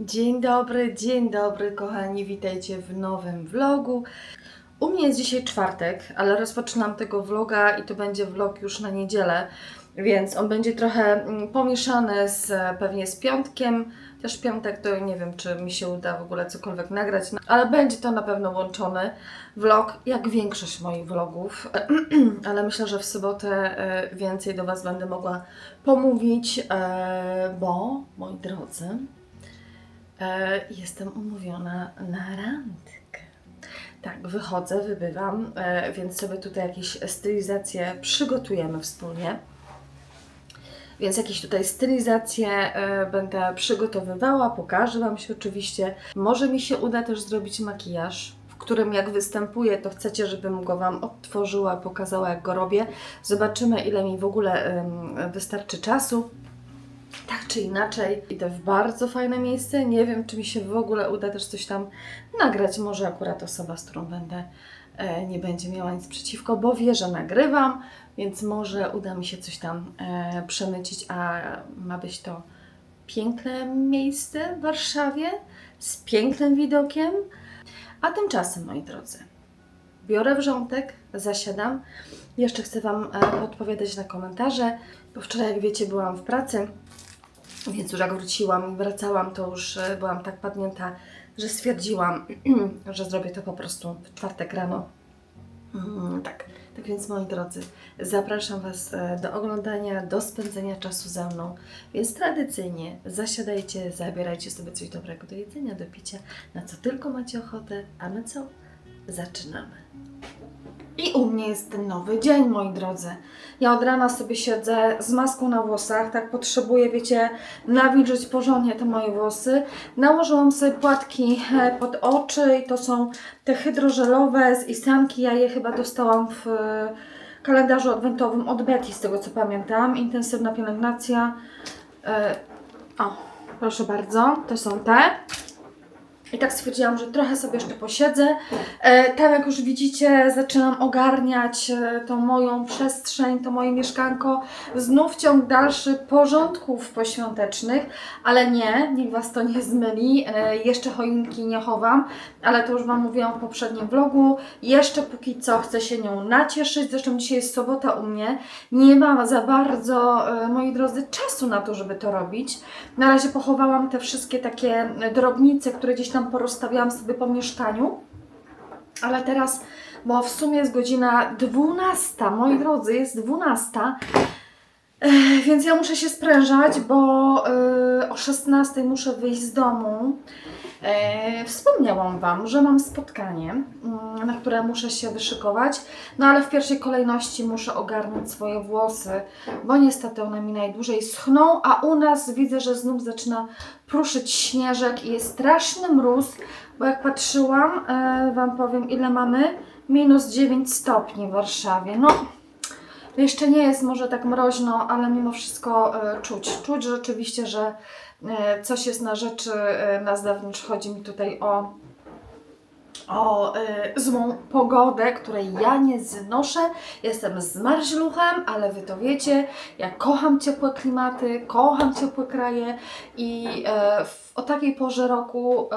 Dzień dobry, dzień dobry, kochani, witajcie w nowym vlogu. U mnie jest dzisiaj czwartek, ale rozpoczynam tego vloga i to będzie vlog już na niedzielę, więc on będzie trochę mm, pomieszany z pewnie z piątkiem. Też piątek to nie wiem, czy mi się uda w ogóle cokolwiek nagrać, no, ale będzie to na pewno łączony vlog, jak większość moich vlogów. ale myślę, że w sobotę e, więcej do Was będę mogła pomówić, e, bo moi drodzy, jestem umówiona na randkę. Tak, wychodzę, wybywam, e, więc sobie tutaj jakieś stylizacje przygotujemy wspólnie. Więc jakieś tutaj stylizacje e, będę przygotowywała, pokażę Wam się oczywiście. Może mi się uda też zrobić makijaż, w którym jak występuję, to chcecie, żebym go Wam odtworzyła, pokazała jak go robię. Zobaczymy, ile mi w ogóle wystarczy czasu. Tak czy inaczej, idę w bardzo fajne miejsce. Nie wiem, czy mi się w ogóle uda też coś tam nagrać. Może akurat osoba, z którą będę, e, nie będzie miała nic przeciwko, bo wie, że nagrywam, więc może uda mi się coś tam e, przemycić. A ma być to piękne miejsce w Warszawie z pięknym widokiem. A tymczasem, moi drodzy, biorę wrzątek, zasiadam. Jeszcze chcę Wam e, odpowiadać na komentarze, bo wczoraj, jak wiecie, byłam w pracy. Więc już jak wróciłam i wracałam, to już e, byłam tak padnięta, że stwierdziłam, że zrobię to po prostu w czwartek rano. Mm, tak. Tak więc moi drodzy, zapraszam Was e, do oglądania, do spędzenia czasu ze mną. Więc tradycyjnie zasiadajcie, zabierajcie sobie coś dobrego do jedzenia, do picia, na co tylko macie ochotę, a my co? Zaczynamy. I u mnie jest ten nowy dzień, moi drodzy. Ja od rana sobie siedzę z maską na włosach, tak potrzebuję, wiecie, nawilżyć porządnie te moje włosy. Nałożyłam sobie płatki e, pod oczy i to są te hydrożelowe z Isanki. Ja je chyba dostałam w e, kalendarzu adwentowym od Betty, z tego co pamiętam. Intensywna pielęgnacja. E, O, proszę bardzo, to są te. I tak stwierdziłam, że trochę sobie jeszcze posiedzę. E, tam jak już widzicie, zaczynam ogarniać e, tą moją przestrzeń, to moje mieszkanko. Znów ciąg dalszy porządków poświątecznych, ale nie, niech Was to nie zmyli. E, jeszcze choinki nie chowam, ale to już Wam mówiłam w poprzednim vlogu. Jeszcze póki co chcę się nią nacieszyć. Zresztą dzisiaj jest sobota u mnie. Nie mam za bardzo, moi drodzy, czasu na to, żeby to robić. Na razie pochowałam te wszystkie takie drobnice, które gdzieś tam porozstawiałam sobie po mieszkaniu. Ale teraz, bo w sumie jest godzina 12, moi drodzy, jest 12. Więc ja muszę się sprężać, bo e, o 16 muszę wyjść z domu. Wspomniałam Wam, że mam spotkanie, mm, na które muszę się wyszykować, no ale w pierwszej kolejności muszę ogarnąć swoje włosy, bo niestety one mi najdłużej schną, a u nas widzę, że znów zaczyna pruszyć śnieżek i jest straszny mróz, bo jak patrzyłam, e, Wam powiem ile mamy, minus 9 stopni w Warszawie. No, jeszcze nie jest może tak mroźno, ale mimo wszystko e, czuć. Czuć rzeczywiście, że e, coś jest na rzeczy e, na zewnątrz. Chodzi mi tutaj o, o złą pogodę, której ja nie znoszę. Jestem zmarzluchem, ale Wy to wiecie. Ja kocham ciepłe klimaty, kocham ciepłe kraje i w, o takiej porze roku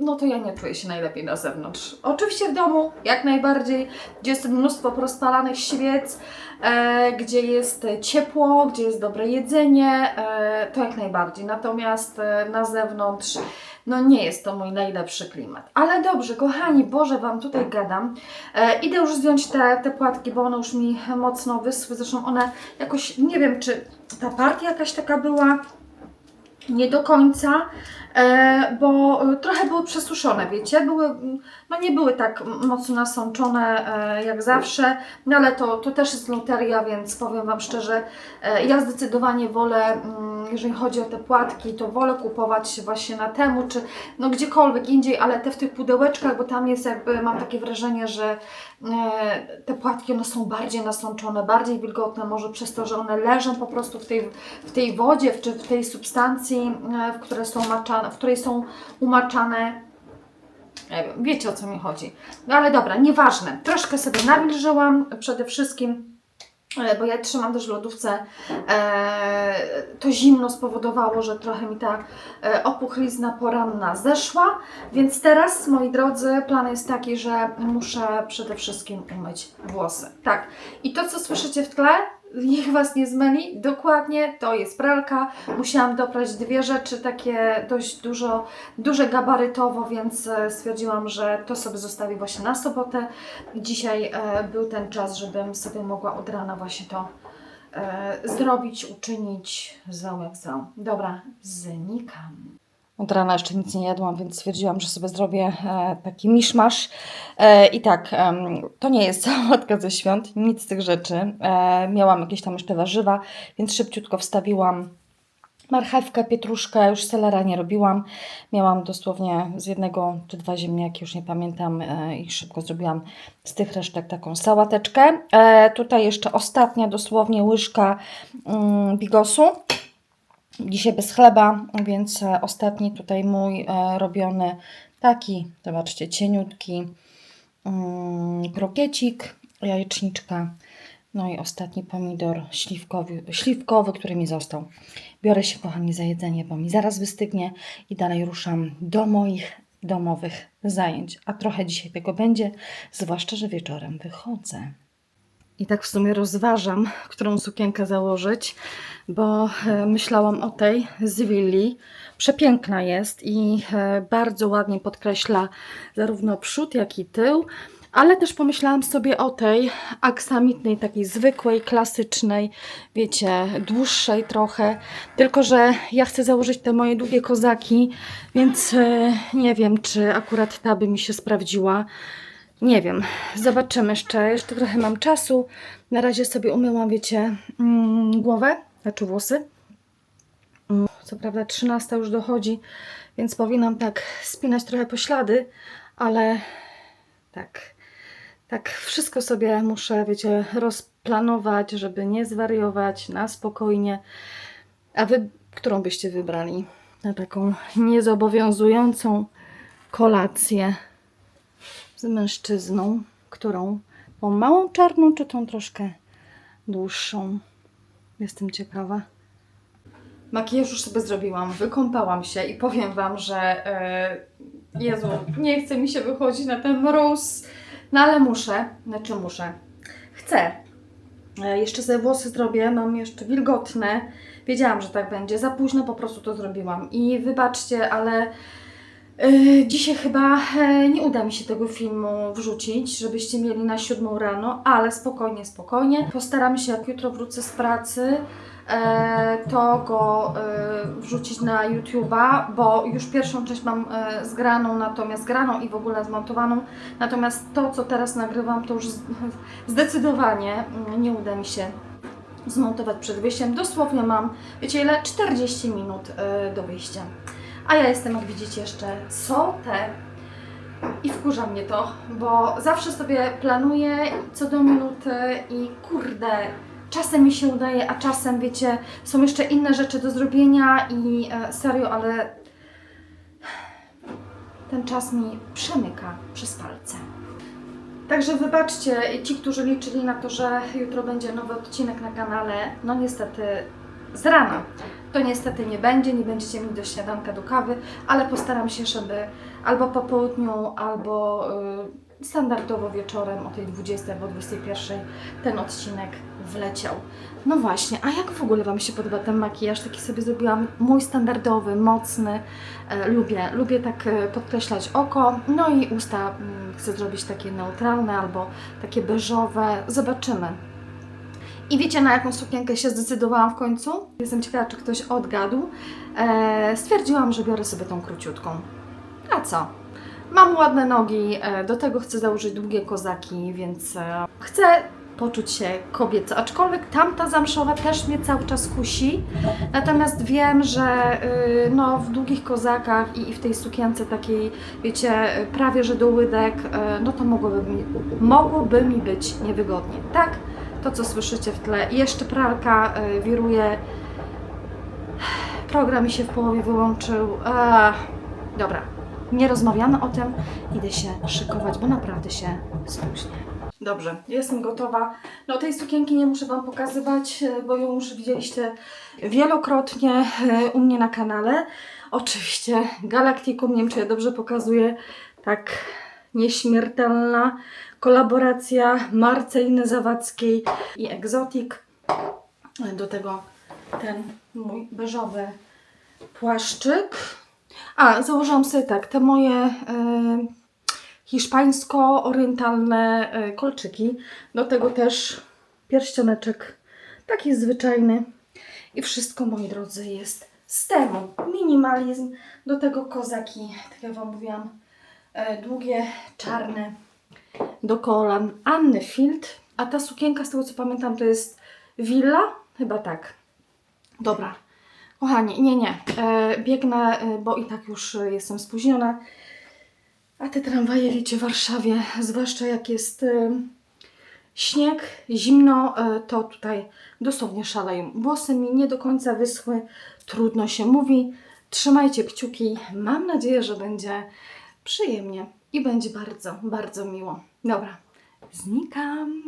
no to ja nie czuję się najlepiej na zewnątrz. Oczywiście w domu, jak najbardziej, gdzie jest mnóstwo rozpalanych świec, e, gdzie jest ciepło, gdzie jest dobre jedzenie, e, to jak najbardziej. Natomiast e, na zewnątrz, no nie jest to mój najlepszy klimat. Ale dobrze, kochani, Boże, Wam tutaj gadam. E, idę już zdjąć te, te płatki, bo one już mi mocno wyschły. Zresztą one jakoś, nie wiem, czy ta partia jakaś taka była, nie do końca, bo e, trochę były przesuszone, wiecie, były, no nie były tak mocno nasączone e, jak zawsze, no ale to, to też jest loteria, więc powiem Wam szczerze, e, ja zdecydowanie wolę, jeżeli chodzi o te płatki, to wolę kupować właśnie na temu, czy no gdziekolwiek indziej, ale te w tych pudełeczkach, bo tam jest jakby, mam takie wrażenie, że e, te płatki one są bardziej nasączone, bardziej wilgotne, może przez to, że one leżą po prostu w tej, w tej wodzie, czy w tej substancji, e, w, które są maczane, w której są umaczane. Wiem, wiecie o co mi chodzi. No ale dobra, nieważne. Troszkę sobie nawilżyłam przede wszystkim. e, bo ja trzymam też w lodówce, e, to zimno spowodowało, że trochę mi ta e, opuchlizna poranna zeszła, więc teraz, moi drodzy, plan jest taki, że muszę przede wszystkim umyć włosy. Tak, i to, co słyszycie w tle, niech Was nie zmyli, dokładnie to jest pralka. Musiałam doprać dwie rzeczy, takie dość dużo, duże gabarytowo, więc e, stwierdziłam, że to sobie zostawię właśnie na sobotę. Dzisiaj e, był ten czas, żebym sobie mogła od rana właśnie to e, zrobić, uczynić, zwał jak zwał. Dobra, znikam. Od rana jeszcze nic nie jadłam, więc stwierdziłam, że sobie zrobię e, taki miszmasz. E, I tak, to nie jest sałatka ze świąt, nic z tych rzeczy. E, miałam jakieś tam jeszcze warzywa, więc szybciutko wstawiłam marchewkę, pietruszkę, już selera nie robiłam. Miałam dosłownie z jednego czy dwa ziemniaki, już nie pamiętam, i szybko zrobiłam z tych resztek taką sałateczkę. Tutaj jeszcze ostatnia dosłownie łyżka mm, bigosu. Dzisiaj bez chleba, więc e, ostatni tutaj mój e, robiony taki, zobaczcie, cieniutki mm, krokiecik, jajeczniczka. No i ostatni pomidor śliwkowy, śliwkowy, który mi został. Biorę się, kochani, za jedzenie, bo mi zaraz wystygnie i dalej ruszam do moich domowych zajęć. A trochę dzisiaj tego będzie, zwłaszcza, że wieczorem wychodzę. I tak w sumie rozważam, którą sukienkę założyć, bo e, myślałam o tej z Willi. Przepiękna jest i e, bardzo ładnie podkreśla zarówno przód, jak i tył. Ale też pomyślałam sobie o tej aksamitnej, takiej zwykłej, klasycznej, wiecie, dłuższej trochę. Tylko, że ja chcę założyć te moje długie kozaki, więc e, nie wiem, czy akurat ta by mi się sprawdziła. Nie wiem, zobaczymy jeszcze. Jeszcze trochę mam czasu. Na razie sobie umyłam, wiecie, mm, głowę, znaczy włosy. Mm, Co prawda 13 już dochodzi, więc powinnam tak spinać trochę poślady, ale tak, tak wszystko sobie muszę, wiecie, rozplanować, żeby nie zwariować, na spokojnie. A wy, którą byście wybrali? Na taką niezobowiązującą kolację z mężczyzną, którą tą małą czarną, czy tą troszkę dłuższą. Jestem ciekawa. Makijaż już sobie zrobiłam, wykąpałam się i powiem Wam, że e, Jezu, nie chce mi się wychodzić na ten mróz, no ale muszę, znaczy muszę, chcę. E, jeszcze sobie włosy zrobię, mam jeszcze wilgotne. Wiedziałam, że tak będzie. Za późno po prostu to zrobiłam. I wybaczcie, ale Yy, Dzisiaj chyba e, nie uda mi się tego filmu wrzucić, żebyście mieli na siódmą rano, ale spokojnie, spokojnie. Postaram się, jak jutro wrócę z pracy, e, to go e, wrzucić na YouTube'a, bo już pierwszą część mam e, zgraną, natomiast zgraną i w ogóle zmontowaną. Natomiast to, co teraz nagrywam, to już zdecydowanie mm, nie uda mi się zmontować przed wyjściem. Dosłownie mam, wiecie ile? 40 minut e, do wyjścia. A ja jestem, jak widzicie, jeszcze sotę. I wkurza mnie to, bo zawsze sobie planuję co do minuty i kurde, czasem mi się udaje, a czasem, wiecie, są jeszcze inne rzeczy do zrobienia i e, serio, ale ten czas mi przemyka przez palce. Także wybaczcie ci, którzy liczyli na to, że jutro będzie nowy odcinek na kanale. No niestety z rana. To niestety nie będzie, nie będziecie mieli do śniadanka, do kawy, ale postaram się, żeby albo po południu, albo y, standardowo wieczorem o tej 20 albo 21 ten odcinek wleciał. No właśnie, a jak w ogóle Wam się podoba ten makijaż? Taki sobie zrobiłam mój standardowy, mocny. E, lubię, lubię tak e, podkreślać oko. No i usta mm, chcę zrobić takie neutralne albo takie beżowe. Zobaczymy. I wiecie, na jaką sukienkę się zdecydowałam w końcu? Jestem ciekawa, czy ktoś odgadł. E, stwierdziłam, że biorę sobie tą króciutką. A co? Mam ładne nogi, e, do tego chcę założyć długie kozaki, więc e, chcę poczuć się kobieco. Aczkolwiek tamta zamszowa też mnie cały czas kusi. Natomiast wiem, że y, no, w długich kozakach i, i w tej sukience takiej, wiecie, prawie że do łydek, y, no to mogłoby mi, mogłoby mi być niewygodnie. Tak? To, co słyszycie w tle. I jeszcze pralka y, wiruje. Program mi się w połowie wyłączył. Ach, dobra, nie rozmawiamy o tym. Idę się szykować, bo naprawdę się spóźnię. Dobrze, jestem gotowa. No tej sukienki nie muszę Wam pokazywać, e, bo ją już widzieliście wielokrotnie e, u mnie na kanale. Oczywiście Galacticum, nie wiem czy ja dobrze pokazuję, tak nieśmiertelna kolaboracja Marceliny Zawadzkiej i Exotic. Do tego ten mój beżowy płaszczyk. A, założyłam sobie tak, te moje e, hiszpańsko-orientalne e, kolczyki. Do tego też pierścioneczek taki zwyczajny. I wszystko, moi drodzy, jest z temu. Minimalizm. Do tego kozaki, tak jak Wam mówiłam, długie, czarne, do kolan. Anny Field. A ta sukienka, z tego co pamiętam, to jest Villa? Chyba tak. Dobra. Kochani, nie, nie. E, biegnę, e, bo i tak już e, jestem spóźniona. A te tramwaje, wiecie, w Warszawie, zwłaszcza jak jest e, śnieg, zimno, e, to tutaj dosłownie szaleją. Włosy mi nie do końca wyschły, trudno się mówi. Trzymajcie kciuki. Mam nadzieję, że będzie przyjemnie i będzie bardzo, bardzo miło. Dobra, znikam.